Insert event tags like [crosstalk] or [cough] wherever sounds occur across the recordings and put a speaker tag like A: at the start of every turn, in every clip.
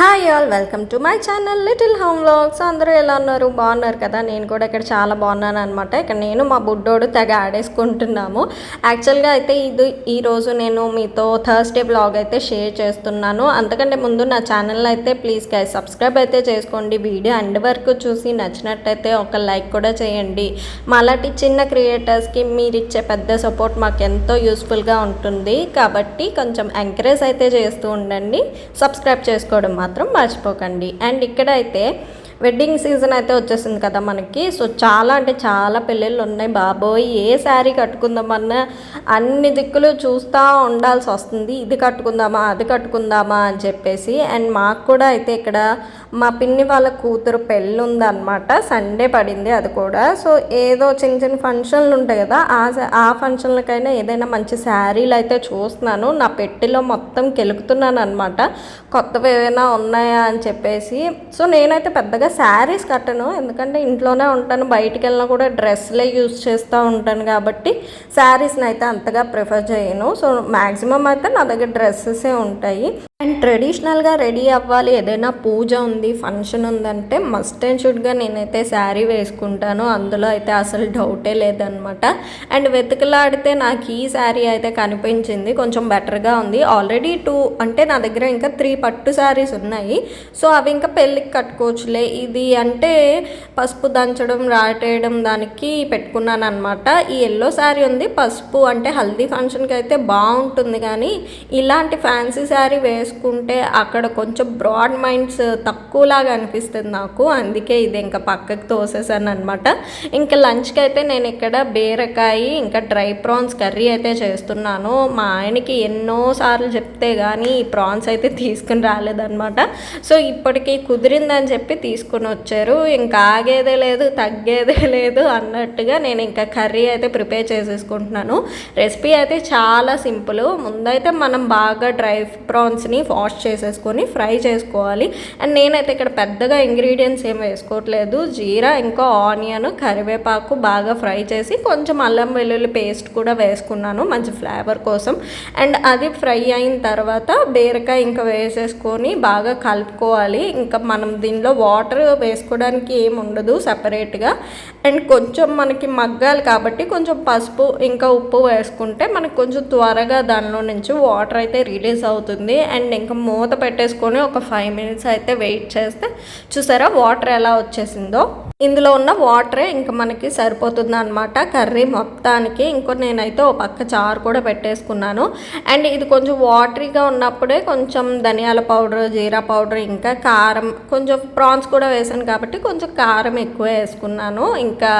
A: Hi all welcome to my channel little home vlogs అందరూ ఎలా ఉన్నారు? బాగున్నారు కదా? నేను కూడా ఇక్కడ చాలా బాగున్నాను అనమాట ఇక్కడ నేను మా బుడ్డోడు తెగ ఆడేసుకుంటున్నాము. యాక్చువల్గా అయితే ఇది ఈరోజు నేను మీతో థర్స్డే బ్లాగ్ అయితే షేర్ చేస్తున్నాను. అంతకంటే ముందు నా ఛానల్ అయితే ప్లీజ్ గైస్ సబ్స్క్రైబ్ అయితే చేసుకోండి. వీడియో అండ్ వరకు చూసి నచ్చినట్టయితే ఒక లైక్ కూడా చేయండి. మాలాంటి చిన్న క్రియేటర్స్కి మీరు ఇచ్చే పెద్ద సపోర్ట్ మాకు ఎంతో యూస్ఫుల్గా ఉంటుంది. కాబట్టి కొంచెం ఎంకరేజ్ అయితే చేస్తూ ఉండండి. సబ్స్క్రైబ్ చేసుకోవడం మాత్రం మర్చిపోకండి. అండ్ ఇక్కడ అయితే వెడ్డింగ్ సీజన్ అయితే వచ్చేసింది కదా మనకి. సో చాలా అంటే చాలా పెళ్ళిళ్ళు ఉన్నాయి బాబోయ్. ఏ శారీ కట్టుకుందామన్నా అన్ని దిక్కులు చూస్తూ ఉండాల్సి వస్తుంది. ఇది కట్టుకుందామా అది కట్టుకుందామా అని చెప్పేసి. అండ్ మాకు కూడా అయితే ఇక్కడ మా పిన్ని వాళ్ళ కూతురు పెళ్ళి ఉందన్నమాట సండే పడింది అది కూడా. సో ఏదో చిన్న చిన్న ఫంక్షన్లు ఉంటాయి కదా ఆ ఆ ఫంక్షన్లకైనా ఏదైనా మంచి శారీలు అయితే చూస్తున్నాను. నా పెట్టెలో మొత్తం కెలుకుతున్నాను అనమాట కొత్తవి ఏమైనా ఉన్నాయా అని చెప్పేసి. సో నేనైతే పెద్దగా శారీస్ కట్టను. ఎందుకంటే ఇంట్లోనే ఉంటాను. బయటికి వెళ్ళినా కూడా డ్రెస్లే యూస్ చేస్తూ ఉంటాను కాబట్టి శారీస్ని అయితే అంతగా ప్రిఫర్ చేయను. సో మ్యాక్సిమం అయితే నా దగ్గర డ్రెస్సెసే ఉంటాయి. అండ్ ట్రెడిషనల్గా రెడీ అవ్వాలి. ఏదైనా పూజ ఉంది ఫంక్షన్ ఉందంటే మస్ట్ అండ్ షుడ్గా నేనైతే శారీ వేసుకుంటాను. అందులో అయితే అసలు డౌటే లేదనమాట. అండ్ వెతుకులాడితే నాకు ఈ శారీ అయితే కనిపించింది. కొంచెం బెటర్గా ఉంది. ఆల్రెడీ టూ అంటే నా దగ్గర ఇంకా త్రీ పట్టు శారీస్ ఉన్నాయి. సో అవి ఇంకా పెళ్ళికి కట్టుకోవచ్చులే. ఇది అంటే పసుపు దంచడం రాటేయడం దానికి పెట్టుకున్నాను అనమాట ఈ ఎల్లో శారీ ఉంది. పసుపు అంటే హల్దీ ఫంక్షన్కి అయితే బాగుంటుంది కానీ ఇలాంటి ఫ్యాన్సీ శారీ చేసుకుంటే అక్కడ కొంచెం బ్రాడ్ మైండ్స్ తక్కువలాగా అనిపిస్తుంది నాకు. అందుకే ఇది ఇంకా పక్కకు తోసేసాను అనమాట ఇంకా లంచ్కి అయితే నేను ఇక్కడ బీరకాయ ఇంకా డ్రై ప్రాన్స్ కర్రీ అయితే చేస్తున్నాను. మా ఆయనకి ఎన్నోసార్లు చెప్తే కానీ ఈ ప్రాన్స్ అయితే తీసుకుని రాలేదనమాట సో ఇప్పటికి కుదిరిందని చెప్పి తీసుకుని వచ్చారు. ఇంకా ఆగేదే లేదు తగ్గేదే లేదు అన్నట్టుగా నేను ఇంకా కర్రీ అయితే ప్రిపేర్ చేసేసుకుంటున్నాను. రెసిపీ అయితే చాలా సింపుల్. ముందైతే మనం బాగా డ్రై ప్రాన్స్ని వాష్ చేసేసుకొని ఫ్రై చేసుకోవాలి. అండ్ నేనైతే ఇక్కడ పెద్దగా ఇంగ్రీడియంట్స్ ఏం వేసుకోవట్లేదు. జీరా ఇంకా ఆనియన్ కరివేపాకు బాగా ఫ్రై చేసి కొంచెం అల్లం వెల్లుల్లి పేస్ట్ కూడా వేసుకున్నాను మంచి ఫ్లేవర్ కోసం. అండ్ అది ఫ్రై అయిన తర్వాత బీరకాయ ఇంకా వేసేసుకొని బాగా కలుపుకోవాలి. ఇంకా మనం దీనిలో వాటర్ వేసుకోవడానికి ఏం ఉండదు సపరేట్గా అండ్ కొంచెం మనకి మగ్గాలి కాబట్టి కొంచెం పసుపు ఇంకా ఉప్పు వేసుకుంటే మనకు కొంచెం త్వరగా దానిలో నుంచి వాటర్ అయితే రిలీజ్ అవుతుంది. అండ్ ఇంకా మూత పెట్టేసుకొని ఒక ఫైవ్ మినిట్స్ అయితే వెయిట్ చేస్తే చూసారా వాటర్ ఎలా వచ్చేసిందో? ఇందులో ఉన్న వాటరే ఇంకా మనకి సరిపోతుంది అనమాట కర్రీ మొత్తానికి ఇంకో నేనైతే ఓ పక్క చారు కూడా పెట్టేసుకున్నాను. అండ్ ఇది కొంచెం వాటరీగా ఉన్నప్పుడే కొంచెం ధనియాల పౌడర్ జీరా పౌడర్ ఇంకా కారం కొంచెం ప్రాన్స్ కూడా వేసాను కాబట్టి కొంచెం కారం ఎక్కువ వేసుకున్నాను. ఇంకా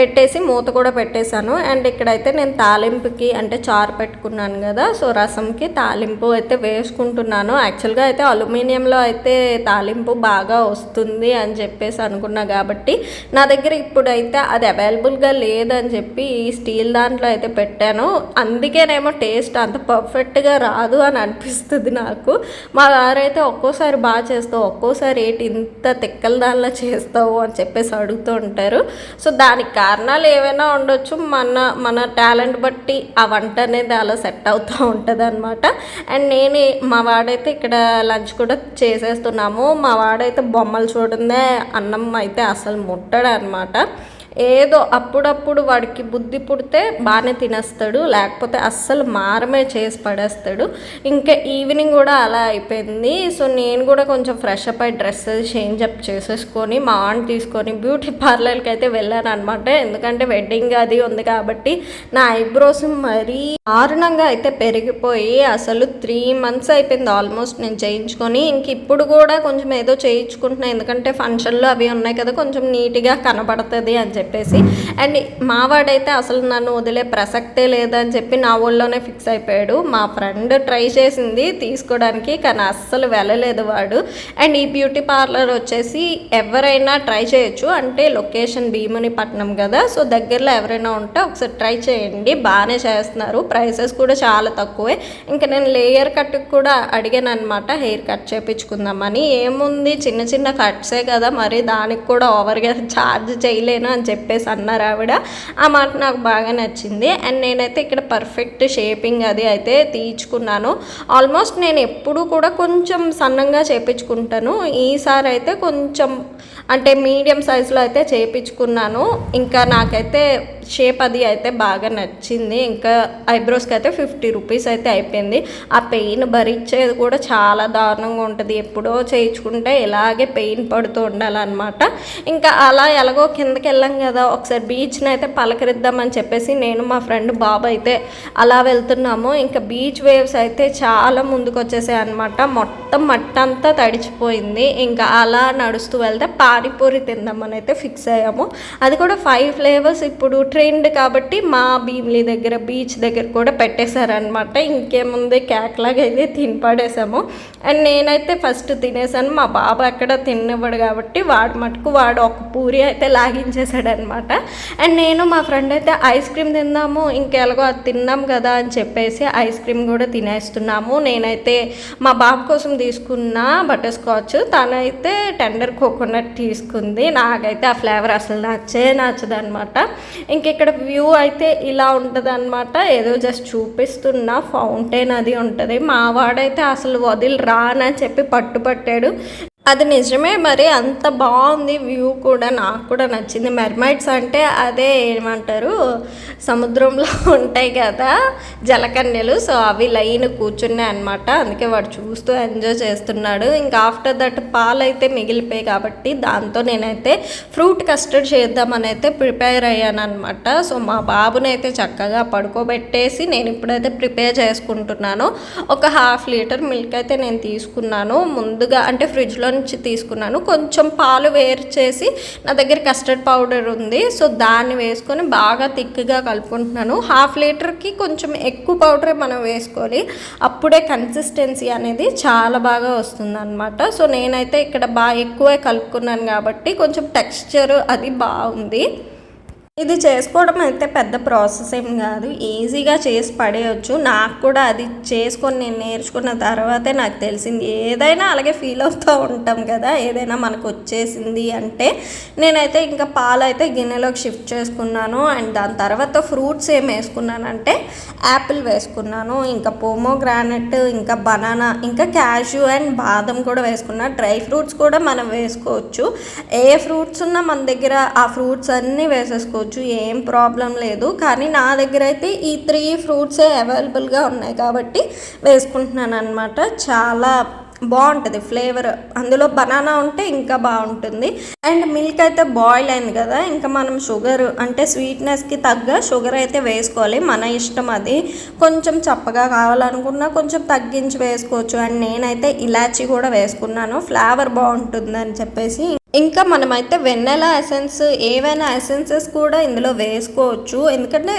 A: పెట్టేసి మూత కూడా పెట్టేశాను. అండ్ ఇక్కడైతే నేను తాలింపుకి అంటే చారు పెట్టుకున్నాను కదా సో రసంకి తాలింపు అయితే వేసుకుంటున్నాను. యాక్చువల్గా అయితే అల్యూమినియంలో అయితే తాలింపు బాగా వస్తుంది అని చెప్పేసి అనుకున్నా కాబట్టి నా దగ్గర ఇప్పుడైతే అది అవైలబుల్గా లేదని చెప్పి ఈ స్టీల్ దాంట్లో అయితే పెట్టాను. అందుకేనేమో టేస్ట్ అంత పర్ఫెక్ట్గా రాదు అని అనిపిస్తుంది నాకు. మా వారైతే ఒక్కోసారి బాగా చేస్తావు ఒక్కోసారి ఏంటి ఇంత తిక్కల దానిలో చేస్తావు అని చెప్పేసి అడుగుతూ ఉంటారు. సో దానికి కారణాలు ఏవైనా ఉండొచ్చు. మన మన టాలెంట్ బట్టి ఆ వంట అనేది అలా సెట్ అవుతూ ఉంటుంది అనమాట అండ్ నేను మా వాడైతే ఇక్కడ లంచ్ కూడా చేసేస్తున్నాము. మా వాడైతే బొమ్మలు చూడందే అన్నం అయితే అసలు ముట్టడు అనమాట ఏదో అప్పుడప్పుడు వాడికి బుద్ధి పుడితే బాగానే తినేస్తాడు లేకపోతే అస్సలు మారమే చేసి పడేస్తాడు. ఇంకా ఈవినింగ్ కూడా అలా అయిపోయింది. సో నేను కూడా కొంచెం ఫ్రెష్ అప్ అయి డ్రెస్సెస్ చేంజ్ అప్ చేసేసుకొని మా ఆన్ తీసుకొని బ్యూటీ పార్లర్కి అయితే వెళ్ళాను అనమాట ఎందుకంటే వెడ్డింగ్ అది ఉంది కాబట్టి నా ఐబ్రోస్ మరీ దారుణంగా అయితే పెరిగిపోయి అసలు త్రీ మంత్స్ అయిపోయింది ఆల్మోస్ట్ నేను చేయించుకొని. ఇంక ఇప్పుడు కూడా కొంచెం ఏదో చేయించుకుంటున్నాను ఎందుకంటే ఫంక్షన్లు అవి ఉన్నాయి కదా కొంచెం నీట్గా కనబడుతుంది అని చెప్పేసి. అండ్ మావాడైతే అసలు నన్ను వదిలే ప్రసక్తే లేదని చెప్పి నా ఊళ్ళోనే ఫిక్స్ అయిపోయాడు. మా ఫ్రెండ్ ట్రై చేసింది తీసుకోవడానికి కానీ అస్సలు వెళ్ళలేదు వాడు. అండ్ ఈ బ్యూటీ పార్లర్ వచ్చేసి ఎవరైనా ట్రై చేయొచ్చు. అంటే లొకేషన్ భీమునిపట్నం కదా సో దగ్గరలో ఎవరైనా ఉంటే ఒకసారి ట్రై చేయండి. బాగానే చేస్తున్నారు. ప్రైసెస్ కూడా చాలా తక్కువే. ఇంకా నేను లేయర్ కట్ కూడా అడిగాను అనమాట హెయిర్ కట్ చేయించుకుందామని ఏముంది? చిన్న చిన్న కట్సే కదా మరి దానికి కూడా ఓవర్గా ఛార్జ్ చేయలేను అని చెప్పేసి అన్నారు ఆవిడ. ఆ మాట నాకు బాగా నచ్చింది. అండ్ నేనైతే ఇక్కడ పర్ఫెక్ట్ షేపింగ్ అది అయితే తీయించుకున్నాను. ఆల్మోస్ట్ నేను ఎప్పుడు కూడా కొంచెం సన్నంగా చేపించుకుంటాను. ఈసారి అయితే కొంచెం అంటే మీడియం సైజులో అయితే చేయించుకున్నాను ఇంకా నాకైతే షేప్ అది అయితే బాగా నచ్చింది. ఇంకా ఐబ్రోస్కి అయితే ఫిఫ్టీ రూపీస్ అయితే అయిపోయింది. ఆ పెయిన్ భరించేది కూడా చాలా దారుణంగా ఉంటుంది. ఎప్పుడో చేయించుకుంటే ఇలాగే పెయిన్ పడుతూ ఉండాలన్నమాట. ఇంకా అలా ఎలాగో కిందకి వెళ్ళాం కదా ఒకసారి బీచ్ని అయితే పలకరిద్దామని చెప్పేసి నేను మా ఫ్రెండ్ బాబు అయితే అలా వెళ్తున్నాము. ఇంకా బీచ్ వేవ్స్ అయితే చాలా ముందుకు వచ్చేసాయి అనమాట మొత్తం మట్టంతా తడిచిపోయింది. ఇంకా అలా నడుస్తూ వెళ్తే పానీపూరి తిందామని అయితే ఫిక్స్ అయ్యాము. అది కూడా ఫైవ్ ఫ్లేవర్స్. ఇప్పుడు ట్రెండ్ కాబట్టి మా భీమిలీ దగ్గర బీచ్ దగ్గర కూడా పెట్టేశారనమాట ఇంకేముంది? కేక్ లాగా అయితే తిని పడేసాము అండ్ నేనైతే ఫస్ట్ తినేసాను మా బాబు అక్కడ తినివ్వడు కాబట్టి వాడు మటుకు వాడు ఒక పూరి అయితే లాగించేశాడు అనమాట అండ్ నేను మా ఫ్రెండ్ అయితే ఐస్ క్రీమ్ తిందాము ఇంకెలాగో అది తిన్నాం కదా అని చెప్పేసి ఐస్ క్రీమ్ కూడా తినేస్తున్నాము. నేనైతే మా బాబు కోసం తీసుకున్న బటర్ స్కాచ్ తనైతే టెండర్ కోకోనట్ తీసుకుంది. నాకైతే ఆ ఫ్లేవర్ అసలు నచ్చే నచ్చదనమాట ఇంకే ఇక్కడ వ్యూ అయితే ఇలా ఉంటుంది అనమాట ఏదో జస్ట్ చూపిస్తున్న ఫౌంటైన్ అది ఉంటుంది. మా వాడైతే అసలు వదిలి రానని చెప్పి పట్టుపట్టాడు. అది నిజమే మరి అంత బాగుంది వ్యూ కూడా నాకు కూడా నచ్చింది. మెర్మైడ్స్ అంటే అదే ఏమంటారు? సముద్రంలో [laughs] ఉంటాయి కదా జలకన్యలు. సో అవి లైన్ కూర్చున్నాయి అనమాట అందుకే వాడు చూస్తూ ఎంజాయ్ చేస్తున్నాడు. ఇంకా ఆఫ్టర్ దట్ పాలు అయితే మిగిలిపోయాయి కాబట్టి దాంతో నేనైతే ఫ్రూట్ కస్టర్డ్ చేద్దామని అయితే ప్రిపేర్ అయ్యాను అనమాట సో మా బాబునైతే చక్కగా పడుకోబెట్టేసి నేను ఇప్పుడైతే ప్రిపేర్ చేసుకుంటున్నాను. ఒక హాఫ్ లీటర్ మిల్క్ అయితే నేను తీసుకున్నాను. ముందుగా అంటే ఫ్రిడ్జ్లో నుంచి తీసుకున్నాను. కొంచెం పాలు వేరు చేసి నా దగ్గర కస్టర్డ్ పౌడర్ ఉంది. సో దాన్ని వేసుకొని బాగా థిక్గా కలుపుకుంటున్నాను. హాఫ్ లీటర్కి కొంచెం ఎక్కువ పౌడరే మనం వేసుకోవాలి. అప్పుడే కన్సిస్టెన్సీ అనేది చాలా బాగా వస్తుంది అనమాట సో నేనైతే ఇక్కడ బాగా ఎక్కువే కలుపుకున్నాను కాబట్టి కొంచెం టెక్స్చర్ అది బాగుంది. ఇది చేసుకోవడం అయితే పెద్ద ప్రాసెస్ ఏం కాదు. ఈజీగా చేసి పడేయచ్చు. నాకు కూడా అది చేసుకొని నేను నేర్చుకున్న తర్వాతే నాకు తెలిసింది. ఏదైనా అలాగే ఫీల్ అవుతూ ఉంటాం కదా ఏదైనా మనకు వచ్చేసింది అంటే నేనైతే ఇంకా పాలు అయితే గిన్నెలోకి షిఫ్ట్ చేసుకున్నాను. అండ్ దాని తర్వాత ఫ్రూట్స్ ఏం వేసుకున్నానంటే యాపిల్ వేసుకున్నాను. ఇంకా పోమోగ్రానెట్ ఇంకా బనానా ఇంకా క్యాష్యూ అండ్ బాదం కూడా వేసుకున్నాను డ్రై ఫ్రూట్స్ కూడా మనం వేసుకోవచ్చు. ఏ ఫ్రూట్స్ ఉన్నా మన దగ్గర ఆ ఫ్రూట్స్ అన్నీ వేసేసుకోవచ్చు. ఏం ప్రాబ్లం లేదు. కానీ నా దగ్గర అయితే ఈ త్రీ ఫ్రూట్సే అవైలబుల్గా ఉన్నాయి కాబట్టి వేసుకుంటున్నాను అనమాట చాలా బాగుంటుంది ఫ్లేవర్. అందులో బనానా ఉంటే ఇంకా బాగుంటుంది. అండ్ మిల్క్ అయితే బాయిల్ అయింది కదా ఇంకా మనం షుగర్ అంటే స్వీట్నెస్కి తగ్గ షుగర్ అయితే వేసుకోవాలి. మన ఇష్టం అది. కొంచెం చప్పగా కావాలనుకున్నా కొంచెం తగ్గించి వేసుకోవచ్చు. అండ్ నేనైతే ఇలాచీ కూడా వేసుకున్నాను. ఫ్లేవర్ బాగుంటుంది అని చెప్పేసి ఇంకా మనమైతే వెన్నెల ఎసెన్స్ ఏవైనా ఎసెన్సెస్ కూడా ఇందులో వేసుకోవచ్చు. ఎందుకంటే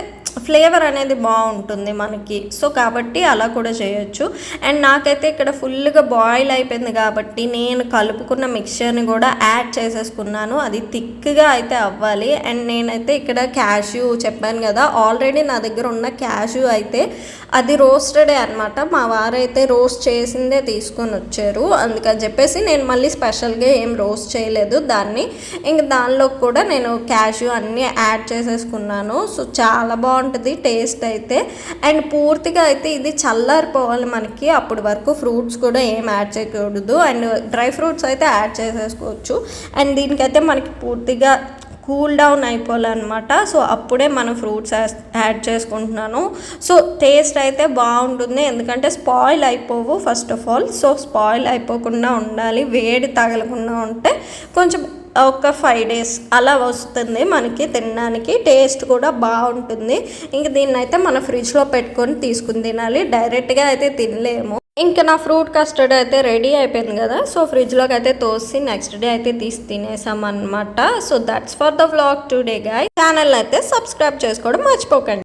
A: ఫ్లేవర్ అనేది బాగుంటుంది మనకి. సో కాబట్టి అలా కూడా చేయొచ్చు. అండ్ నాకైతే ఇక్కడ ఫుల్గా బాయిల్ అయిపోయింది కాబట్టి నేను కలుపుకున్న మిక్చర్ని కూడా యాడ్ చేసేసుకున్నాను. అది థిక్గా అయితే అవ్వాలి. అండ్ నేనైతే ఇక్కడ క్యాష్యూ చెప్పాను కదా ఆల్రెడీ నా దగ్గర ఉన్న క్యాష్యూ అయితే అది రోస్టెడే అనమాట మా వారైతే రోస్ట్ చేసిందే తీసుకొని వచ్చారు. అందుకని చెప్పేసి నేను మళ్ళీ స్పెషల్గా ఏం రోస్ట్ చేయలేదు. దాన్ని ఇంక దానిలో కూడా నేను క్యాష్యూ అన్నీ యాడ్ చేసేసుకున్నాను. సో చాలా బాగుంటుంది టేస్ట్ అయితే. అండ్ పూర్తిగా అయితే ఇది చల్లారిపోవాలి మనకి. అప్పటి వరకు ఫ్రూట్స్ కూడా ఏం యాడ్ చేయకూడదు. అండ్ డ్రై ఫ్రూట్స్ అయితే యాడ్ చేసేసుకోవచ్చు. అండ్ దీనికైతే మనకి పూర్తిగా కూల్ డౌన్ అయిపోవాలన్నమాట. సో అప్పుడే మనం ఫ్రూట్స్ యాడ్ చేసుకుంటున్నాను. సో టేస్ట్ అయితే బాగుంటుంది. ఎందుకంటే స్పాయిల్ అయిపోవు first of all. So spoil అయిపోకుండా ఉండాలి. వేడి తగలకుండా ఉంటే కొంచెం ఒక ఫైవ్ డేస్ అలా వస్తుంది మనకి తినడానికి. టేస్ట్ కూడా బాగుంటుంది. ఇంక దీన్ని అయితే మన ఫ్రిడ్జ్లో పెట్టుకొని తీసుకుని తినాలి. డైరెక్ట్గా అయితే తినలేము. ఇంకా నా ఫ్రూట్ కస్టర్డ్ అయితే రెడీ అయిపోయింది కదా సో ఫ్రిడ్జ్లోకి అయితే తోసి నెక్స్ట్ డే అయితే తీసి తినేసాం అనమాట so that's for the vlog today guy channel అయితే సబ్స్క్రైబ్ చేసుకోవడం మర్చిపోకండి.